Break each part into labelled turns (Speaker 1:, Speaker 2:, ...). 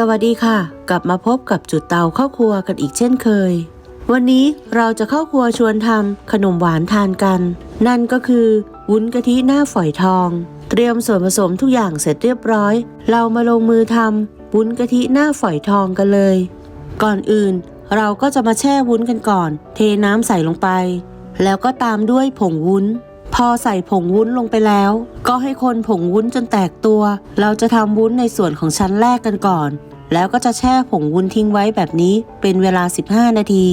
Speaker 1: สวัสดีค่ะ กลับมาพบกับจุดเตาเข้าครัวกันอีกเช่นเคย วันนี้เราจะเข้าครัวชวนทำขนมหวานทานกัน นั่นก็คือ วุ้นกะทิหน้าฝอยทอง เตรียมส่วนผสมทุกอย่างเสร็จเรียบร้อย เรามาลงมือทำวุ้นกะทิหน้าฝอยทองกันเลย ก่อนอื่น เราก็จะมาแช่วุ้นกันก่อน เทน้ำใส่ลงไป แล้วก็ตามด้วยผงวุ้น พอใส่ผงวุ้นลงไปแล้ว ก็ให้คนผงวุ้นจนแตกตัว เราจะทำวุ้นในส่วนของชั้นแรกกันก่อน แล้วก็จะแช่ผงวุ้นทิ้งไว้แบบนี้เป็นเวลา 15 นาที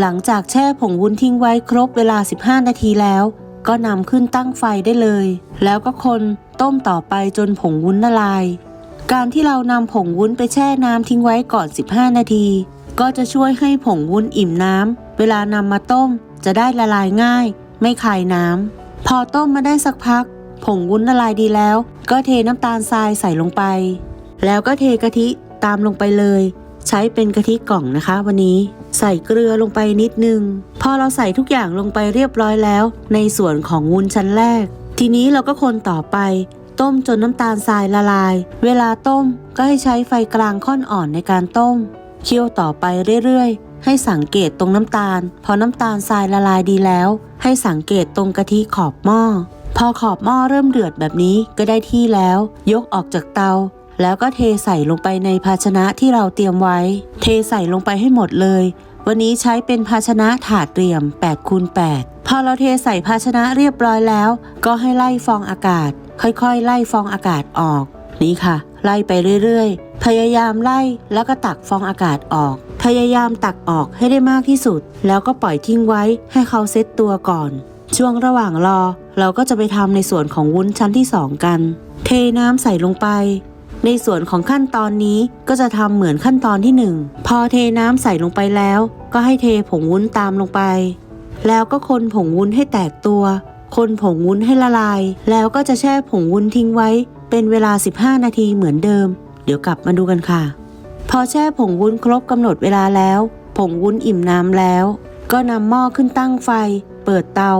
Speaker 1: หลังจากแช่ผงวุ้นทิ้งไว้ครบเวลา 15 นาทีแล้ว ก็นำขึ้นตั้งไฟได้เลย แล้วก็คนต้มต่อไปจนผงวุ้นละลาย การที่เรานำผงวุ้นไปแช่น้ำทิ้งไว้ก่อน 15 นาที ก็จะช่วยให้ผงวุ้นอิ่มน้ำเวลานำมาต้มจะได้ละลายง่าย ไม่คายน้ำ พอต้มมาได้สักพัก ผงวุ้นละลายดีแล้ว ก็เทน้ำตาลทรายใส่ลงไป แล้วก็เทกะทิตามลงไปเลย ใช้เป็นกะทิกล่องนะคะ วันนี้ใส่เกลือลงไปนิดนึง พอเราใส่ทุกอย่างลงไปเรียบร้อยแล้ว ในส่วนของวุ้นชั้นแรก ทีนี้เราก็คนต่อไป ต้มจนน้ำตาลทรายละลาย เวลาต้มก็ให้ใช้ไฟกลางค่อนอ่อนในการต้ม เคี่ยวต่อไปเรื่อยๆ ให้สังเกตตรงน้ำตาล พอน้ำตาลทรายละลายดีแล้ว ให้สังเกตตรงกะทิขอบหม้อ พอขอบหม้อเริ่มเดือดแบบนี้ก็ได้ที่แล้ว ยกออกจากเตา แล้วก็เทใส่ลงไปในภาชนะที่เราเตรียมไว้ เทใส่ลงไปให้หมดเลย วันนี้ใช้เป็นภาชนะถาดเตรียม8คูณ8พอเราเทใส่ภาชนะเรียบร้อยแล้ว ก็ให้ไล่ฟองอากาศ ค่อยๆ ไล่ฟองอากาศออก นี่ค่ะ ไล่ไปเรื่อยๆ พยายามไล่แล้วก็ตักฟองอากาศออก พยายามตักออกให้ได้มากที่สุด แล้วก็ปล่อยทิ้งไว้ให้เขาเซ็ตตัวก่อน ช่วงระหว่างรอ เราก็จะไปทำในส่วนของวุ้นชั้นที่2กัน เทน้ำใส่ลงไป ในส่วนของขั้นตอนนี้ก็จะทำเหมือนขั้นตอนที่ 1 พอเทน้ำใส่ลงไปแล้ว ก็ให้เทผงวุ้นตามลงไป แล้วก็คนผงวุ้นให้แตกตัว คนผงวุ้นให้ละลาย แล้วก็จะแช่ผงวุ้นทิ้งไว้เป็นเวลา 15 นาทีเหมือนเดิม เดี๋ยวกลับมาดูกันค่ะ พอแช่ผงวุ้นครบกำหนดเวลาแล้ว ผงวุ้นอิ่มน้ำแล้ว ก็นำหม้อขึ้นตั้งไฟ เปิดเตา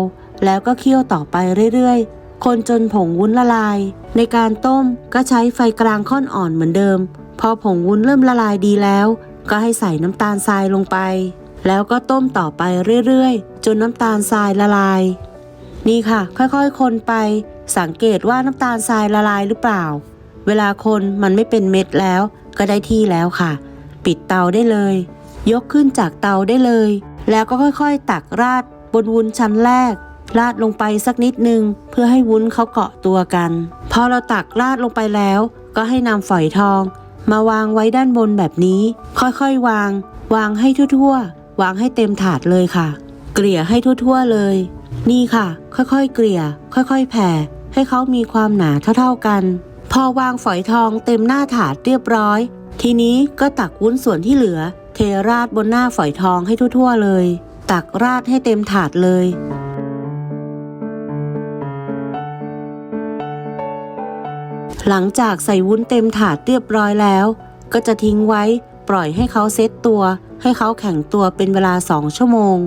Speaker 1: แล้วก็เคี่ยวต่อไปเรื่อยๆ คนจนผงวุ้นละลาย ในการต้มก็ใช้ไฟกลางค่อนอ่อนเหมือนเดิม พอผงวุ้นเริ่มละลายดีแล้ว ก็ให้ใส่น้ำตาลทรายลงไป แล้วก็ต้มต่อไปเรื่อยๆ จนน้ำตาลทรายละลาย นี่ค่ะ ค่อยๆ คนไป สังเกตว่าน้ำตาลทรายละลายหรือเปล่า เวลาคนมันไม่เป็นเม็ดแล้ว ก็ได้ที่แล้วค่ะ ปิดเตาได้เลย ยกขึ้นจากเตาได้เลย แล้วก็ค่อยๆ ตักราดบนวุ้นชั้นแรก ราดลงไปสักนิดนึง เพื่อให้วุ้นเขาเกาะตัวกัน พอเราตักราดลงไปแล้ว ก็ให้นำฝอยทอง มาวางไว้ด้านบนแบบนี้ ค่อยๆวาง วางให้ทั่วๆ วางให้เต็มถาดเลยค่ะ เกลี่ยให้ทั่วๆเลย นี่ค่ะ ค่อยๆ เกลี่ย ค่อยๆ แผ่ ให้เขามีความหนาเท่าๆกัน พอวางฝอยทองเต็มหน้าถาดเรียบร้อย ทีนี้ก็ตักวุ้นส่วนที่เหลือ เทราดบนหน้าฝอยทองให้ทั่วๆเลย ตักราดให้เต็มถาดเลย หลังจากใส่วุ้นเต็มถาดเรียบร้อยแล้ว ก็จะทิ้งไว้ปล่อยให้เขาเซตตัว ให้เขาแข็งตัวเป็นเวลา2ชั่วโมง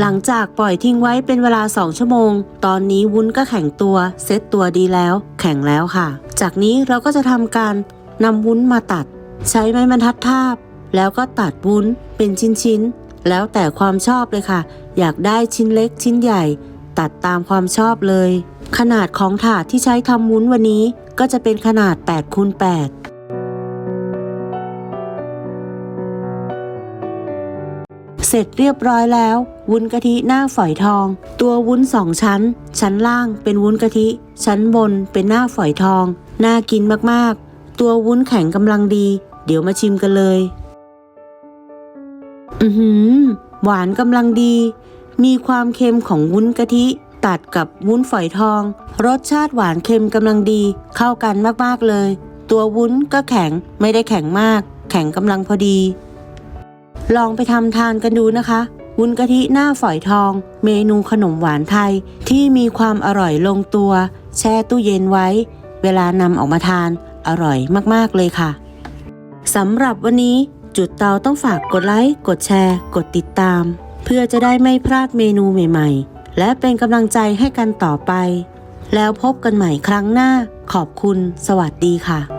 Speaker 1: หลังจากปล่อยทิ้งไว้เป็นเวลา 2 ชั่วโมง ตอนนี้วุ้นก็แข็งตัวเซตตัวดีแล้ว แข็งแล้วค่ะ จากนี้เราก็จะทำการนำวุ้นมาตัด ใช้ไม้บรรทัดทาบ แล้วก็ตัดวุ้นเป็นชิ้นๆ แล้วแต่ความชอบเลยค่ะ อยากได้ชิ้นเล็กชิ้นใหญ่ ตัดตามความชอบเลย ขนาดของถาดที่ใช้ทำวุ้นวันนี้ก็จะเป็นขนาด8คูณ8 ร็จเรียบร้อยแล้ว วุ้นกะทิหน้าฝอยทอง ตัววุ้นสองชั้น ชั้นล่างเป็นวุ้นกะทิ ชั้นบนเป็นหน้าฝอยทอง น่ากินมากๆ ตัววุ้นแข็งกำลังดี เดี๋ยวมาชิมกันเลย อือหือ หวานกำลังดี มีความเค็มของวุ้นกะทิ ตัดกับวุ้นฝอยทอง รสชาติหวานเค็มกำลังดี เข้ากันมากๆเลย ตัววุ้นก็แข็งไม่ได้แข็งมาก แข็งกำลังพอดี ลองไปทำทานกันดูนะคะวุ้นกะทิหน้าฝอยทอง เมนูขนมหวานไทยที่มีความอร่อยลงตัว แช่ตู้เย็นไว้ เวลานำออกมาทานอร่อยมากๆเลยค่ะสำหรับวันนี้จุดเตาต้องฝากกดไลค์ กดแชร์ กดติดตาม เพื่อจะได้ไม่พลาดเมนูใหม่ๆ และเป็นกำลังใจให้กันต่อไป แล้วพบกันใหม่ครั้งหน้าขอบคุณ สวัสดีค่ะ